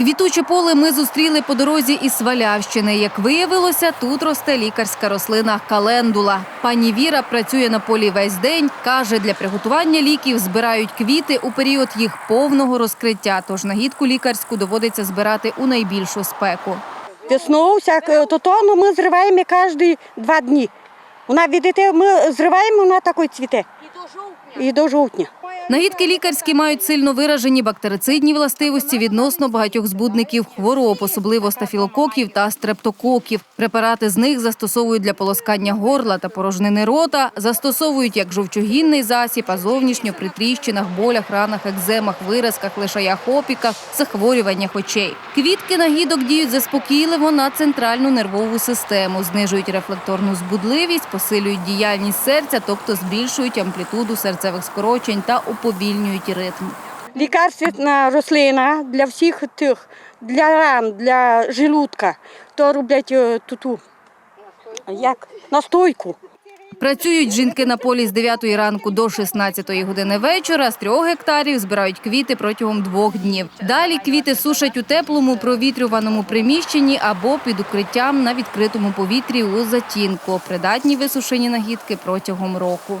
Квітуче поле ми зустріли по дорозі із Свалявщини. Як виявилося, тут росте лікарська рослина календула. Пані Віра працює на полі весь день. Каже, для приготування ліків збирають квіти у період їх повного розкриття. Тож нагідку лікарську доводиться збирати у найбільшу спеку. Весною, всяк, тону ми зриваємо кожні два дні. Вона, видите, ми зриваємо, вона такою цвіте. І до жовтня. Нагідки лікарські мають сильно виражені бактерицидні властивості відносно багатьох збудників хвороб, особливо стафілококів та стрептококів. Препарати з них застосовують для полоскання горла та порожнини рота, застосовують як жовчогінний засіб, а зовнішньо при тріщинах, болях, ранах, екземах, виразках, лишаях, опіках, захворюваннях очей. Квітки нагідок діють заспокійливо на центральну нервову систему, знижують рефлекторну збудливість, посилюють діяльність серця, тобто збільшують амплітуду серцевих скорочень та уповільнюють ритм. Лікарственна рослина для всіх тих, для ран, для желудка. То роблять е, туту, як настойку. Працюють жінки на полі з 9 ранку до 16 години вечора. З трьох гектарів збирають квіти протягом двох днів. Далі квіти сушать у теплому провітрюваному приміщенні або під укриттям на відкритому повітрі у затінку. Придатні висушені нагідки протягом року.